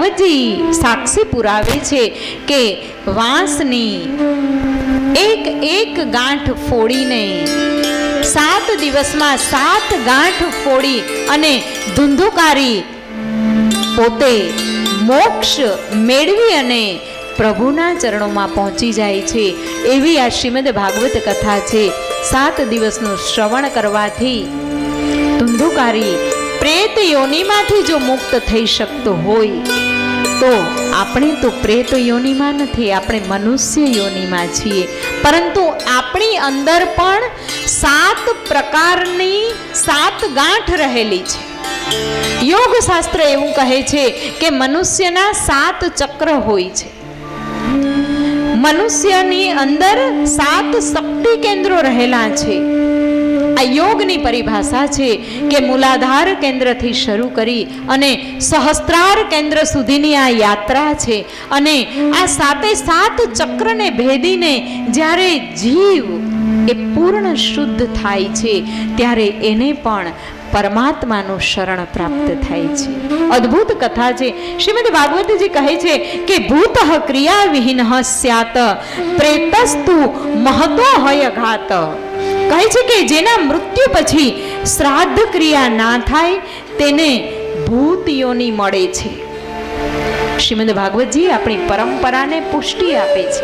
ભાગવતજી સાક્ષી પુરાવે છે કે વાંસની એક એક ગાંઠ ફોડીને સાત દિવસમાં સાત ગાંઠ ફોડી અને ધુંધુકારી પોતે મોક્ષ મેળવી અને પ્રભુના ચરણોમાં પહોંચી જાય છે. એવી આ શ્રીમદ ભાગવત કથા છે. સાત દિવસનું શ્રવણ કરવાથી ધુંધુકારી પ્રેત યોનિમાંથી જો મુક્ત થઈ શકતો હોય. તો આપણે તો પ્રેત યોનિમાં નથી, આપણે મનુષ્ય યોનિમાં છીએ. પરંતુ આપણી અંદર પણ સાત પ્રકારની સાત ગાંઠ રહેલી છે. યોગ શાસ્ત્ર એવું કહે છે કે મનુષ્યના સાત ચક્ર હોય છે. મનુષ્યની અંદર સાત શક્તિ કેન્દ્રો રહેલા છે. આ યોગની પરિભાષા છે કે મૂલાધાર કેન્દ્રથી શરૂ કરી અને સહસ્ત્રાર કેન્દ્ર સુધીની આ યાત્રા છે. અને આ સાતે સાત ચક્રને ભેદીને જ્યારે જીવ એ પૂર્ણ શુદ્ધ થાય છે, ત્યારે એને પણ પરમાત્માનું શરણ પ્રાપ્ત થાય છે. અદ્ભુત કથા છે. શ્રીમદ ભાગવતજી કહે છે કે, ભૂત ક્રિયા વિહીન સ્યાત, પ્રેતસ્તુ મહત્વ હય ઘાત. કહે છે કે જેના મૃત્યુ પછી શ્રાદ્ધ ક્રિયા ના થાય, તેને ભૂત યોની મળે છે. શ્રીમદ ભાગવતજી આપણી પરંપરાને પુષ્ટિ આપે છે.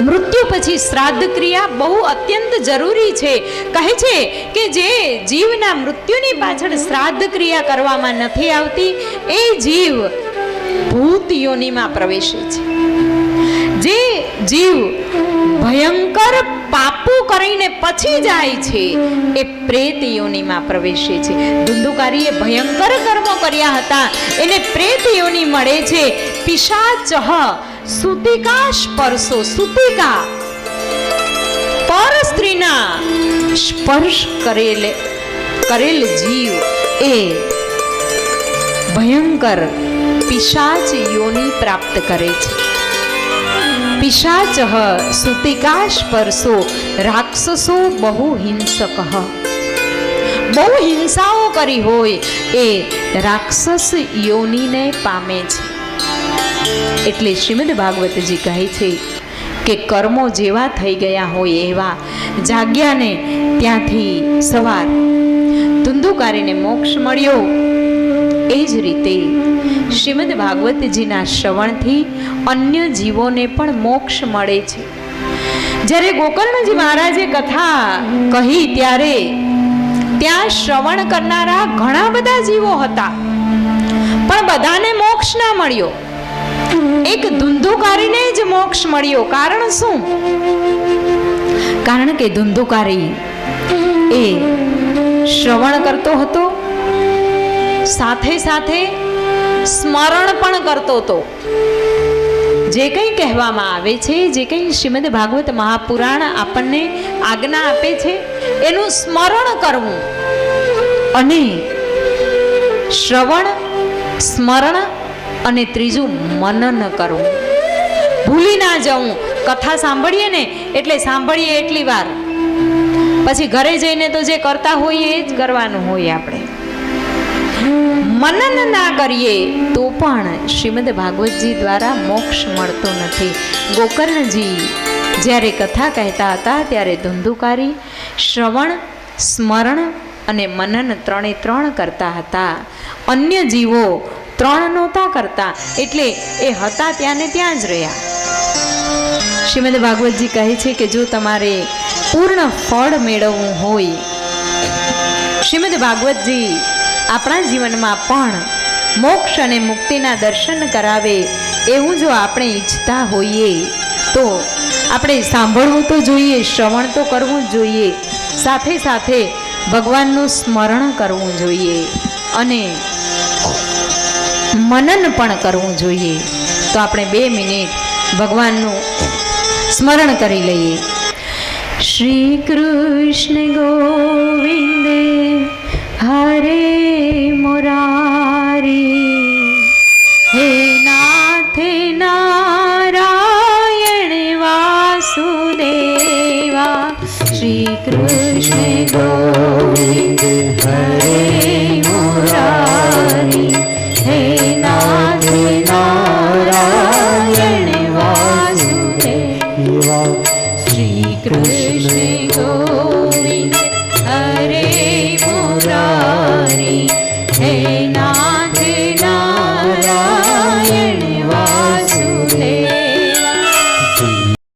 મૃત્યુ પછી શ્રાદ્ધ ક્રિયા બહુ અત્યંત જરૂરી છે. કહે છે કે જે જીવના મૃત્યુની પાછળ શ્રાદ્ધ ક્રિયા કરવામાં નથી આવતી, એ જીવ ભૂત પ્રવેશે છે. જે જીવ ભયંકર પાપો કરીને પછી જાય છે, એ પ્રેત યોનિમાં પ્રવેશે છે. ધુંધુકારીએ ભયંકર કર્મો કર્યા હતા. એને પ્રેત યોની મળે છે પિશાચહ સુતિકા સ્પર્શો સુતિકા. પર સ્ત્રીના સ્પર્શ કરેલ કરેલ જીવ એ ભયંકર પિશાચ યોની પ્રાપ્ત કરે છે. પિશાચ સુતિકાશ સ્પર્શો રાક્ષસો બહુ હિંસક બહુ હિંસાઓ કરી હોય એ રાક્ષસ યોનીને પામે છે એટલે શ્રીમદ ભાગવતજી કહે છે કે કર્મો જેવા થઈ ગયા હોય એવા જાગ્યાને ત્યાંથી સવાર ધુંધુકારીને મોક્ષ મળ્યો એ જ રીતે શ્રીમદ ભાગવતજીના શ્રવણથી અન્ય જીવોને પણ મોક્ષ મળે છે. જ્યારે ગોકર્ણજી મહારાજે કથા કહી ત્યારે ત્યાં શ્રવણ કરનારા ઘણા બધા જીવો હતા. પણ બધાને મોક્ષ ના મળ્યો. એક ધુંધુકારીને જ મોક્ષ મળ્યો. કારણ શું? કારણ કે ધુંધુકારી એ શ્રવણ કરતો હતો સાથે સાથે સ્મરણ પણ કરતો હતો. જે કંઈ કહેવામાં આવે છે, જે કંઈ શ્રીમદ ભાગવત મહાપુરાણ આપણને આજ્ઞા આપે છે, એનું સ્મરણ કરવું. અને શ્રવણ, સ્મરણ અને ત્રીજું મનન કરવું. ભૂલી ના જવું. કથા સાંભળીએ ને એટલે સાંભળીએ એટલી વાર. પછી ઘરે જઈને તો જે કરતા હોઈએ એ જ કરવાનું હોય આપણે. મનન ના કરીએ, તો પણ શ્રીમદ ભાગવતજી દ્વારા મોક્ષ મળતો નથી. ગોકર્ણજી જ્યારે કથા કહેતા હતા, ત્યારે ધુંધુકારી, શ્રવણ, સ્મરણ અને મનન ત્રણે ત્રણ કરતા હતા. અન્ય જીવો ત્રણ નહોતા કરતા, એટલે એ હતા ત્યાં ને ત્યાં જ રહ્યા. શ્રીમદ ભાગવતજી કહે છે કે જો તમારે પૂર્ણ ફળ મેળવવું હોય, શ્રીમદ ભાગવતજી આપણા જીવનમાં પણ મોક્ષ અને મુક્તિના દર્શન કરાવે એવું જો આપણે ઈચ્છતા હોઈએ, તો આપણે સાંભળવું તો જોઈએ, શ્રવણ તો કરવું જ જોઈએ. સાથે સાથે ભગવાનનું સ્મરણ કરવું જોઈએ અને મનન પણ કરવું જોઈએ. તો આપણે બે મિનિટ ભગવાનનું સ્મરણ કરી લઈએ. શ્રી કૃષ્ણ ગોવિંદ શ્રી કૃષ્ણ ગોવિંદ હરે